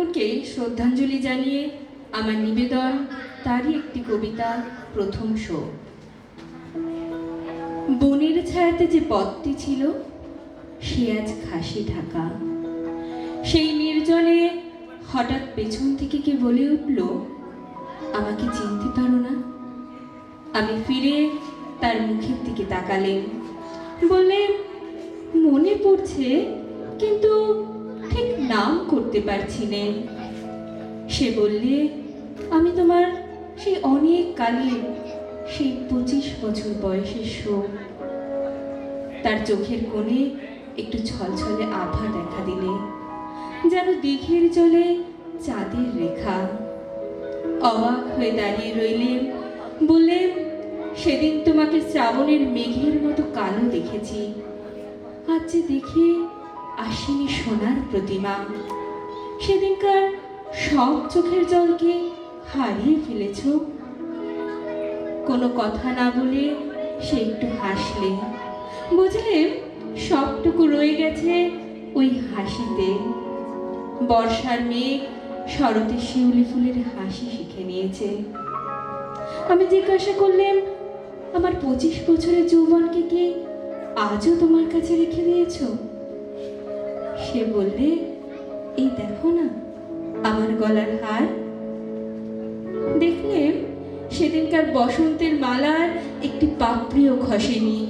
ঠাকুরকে শ্রদ্ধাঞ্জলি জানিয়ে আমার নিবেদন, তারই একটি কবিতা, প্রথম শো বনের ছায়াতে যে পথটি ছিল, সে আজ ঘাসে ঢাকা। সেই নির্জনে হঠাৎ পেছন থেকে কে বলে উঠল, আমাকে চিনতে পারো না। আমি ফিরে তার মুখের দিকে তাকালেন। বললেন, মনে পড়ছে, কিন্তু করতে পারছি নে। সে বললে, আমি তোমার সেই অনেক কালের সেই পঁচিশ বছর বয়সের শোক। তার চোখের কোণে একটু ছলছলে আভা দেখা দিলে, যেন দিঘির জলে চাঁদের রেখা। অবাক হয়ে দাঁড়িয়ে রইলেন বললেন সেদিন তোমাকে শ্রাবণের মেঘের মতো কালো দেখেছি। আজ যে দেখে আসেনি সোনার প্রতিমা। সেদিনকার সব চোখের জলকে হারিয়ে ফেলেছ। কোনো কথা না বলে সে একটু হাসলে। বুঝলে, সবটুকু রয়ে গেছে ওই হাসিতে। বর্ষার মেঘ শরতে শিউলি ফুলের হাসি শিখে নিয়েছে। আমি জিজ্ঞাসা করলাম আমার পঁচিশ বছরের যৌবনকে কি আজও তোমার কাছে রেখে দিয়েছ? সে বললে এই দেখো না, আমার গলার হার। দেখলে সেদিনকার বসন্তের মালার একটি পাপড়িও খসেনি।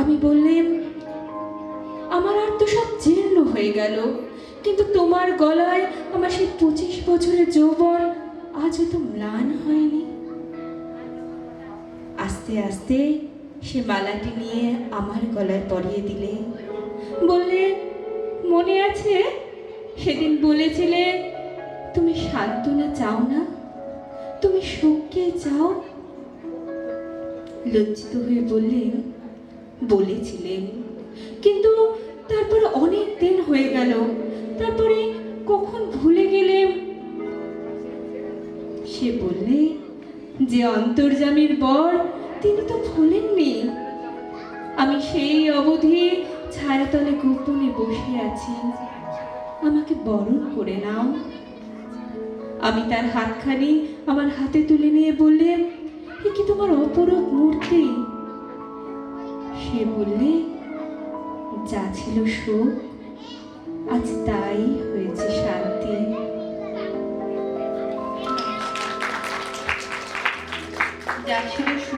আমি বললেন আমার আর তো সব জীর্ণ হয়ে গেল, কিন্তু তোমার গলায় আমার সেই পঁচিশ বছরের যৌবন আজও তো ম্লান হয়নি। আস্তে আস্তে সে মালাটি নিয়ে আমার গলায় পরিয়ে দিলে। বললে, মনে আছে সেদিন বলেছিলে, তুমি সান্ত্বনা চাও না? তুমি সুখকে চাও? লজ্জিত হয়ে বললেন বলেছিলেন কিন্তু তারপর অনেক দিন হয়ে গেল। তারপরে কখন ভুলে গেলেন সে বললে, যে অন্তর্জামীর বর, তিনি তো ভুলেননি। আমি সেই অবধি ছায়াতলে গোপনে বসে আছি। আমাকে বরণ করে নাও। আমি তার হাতখানি আমার হাতে তুলে নিয়ে বললেন এ কি তোমার অপরূপ মূর্তি? সে বললে, যা ছিল শোক আজ তাই হয়েছে শান্তি। যা ছিল